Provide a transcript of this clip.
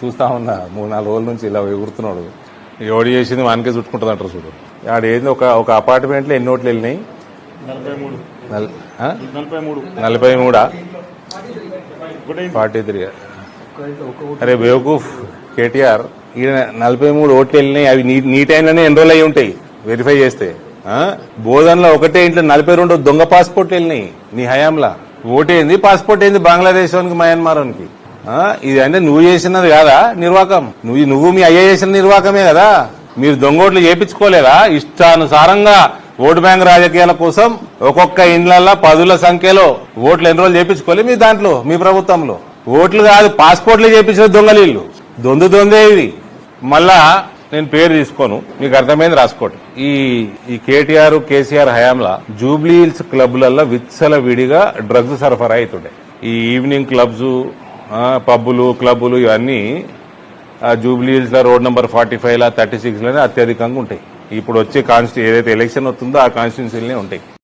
చూస్తా ఉన్నా. మూడు నాలుగు రోజుల నుంచి ఇలా ఎగురుతున్నాడు. ఎవడు చేసింది వానికే చుట్టుకుంటుంది అంటారు చూడు. ఆడ ఏంది ఒక ఒక అపార్ట్మెంట్లో ఎన్ని ఓట్లు వెళ్ళినాయి? నలభై మూడు. Forty three. అరే బేవకూఫ్ కేటీఆర్ ఈయన నలభై మూడు ఓట్లు వెళ్ళినాయి. అవి నీ నీ టైంలోనే ఎన్రోల్ అయి ఉంటాయి? వెరిఫై చేస్తే? బోధనలో ఒకటే ఇంట్లో నలభై రెండు దొంగ పాస్పోర్ట్లు వెళ్ళినాయి నీ హయాంలా. ఓటేంది? పాస్పోర్ట్ ఏంది? బంగ్లాదేశ్ వానికి మయన్మార్ వానికి? ఇది అంటే నువ్వు చేసినది కాదా నిర్వాకం? నువ్వు నువ్వు మీ అయ్య చేసిన నిర్వాకమే కదా. మీరు దొంగోట్లు చేపించుకోలేదా? ఇష్టానుసారంగా ఓటు బ్యాంక్ రాజకీయాల కోసం ఒక్కొక్క ఇండ్లల్లో పదుల సంఖ్యలో ఓట్లు ఎన్రోల్ చేపించుకోలే మీ దాంట్లో మీ ప్రభుత్వంలో? ఓట్లు కాదు పాస్పోర్ట్లు చేపించిన దొంగలీళ్ళు దొందు దొందే ఇది. మళ్ళా నేను పేరు తీసుకోను. మీకు అర్థమైంది రాసుకోండి. ఈ ఈ కేటీఆర్ కేసీఆర్ హయాంలో జూబ్లీ హిల్స్ క్లబ్లలో విత్సల విడిగా డ్రగ్స్ సరఫరా అవుతుండే. ఈ ఈవినింగ్ క్లబ్స్ పబ్బులు క్లబ్బులు ఇవన్నీ ఆ జూబ్లీ రోడ్ నెంబర్ ఫార్టీ ఫైవ్లా థర్టీ సిక్స్లోనే అత్యధికంగా ఉంటాయి. ఇప్పుడు వచ్చే కాన్స్టి ఏదైతే ఎలక్షన్ వస్తుందో ఆ కాన్స్టిట్యున్సీలనే ఉంటాయి.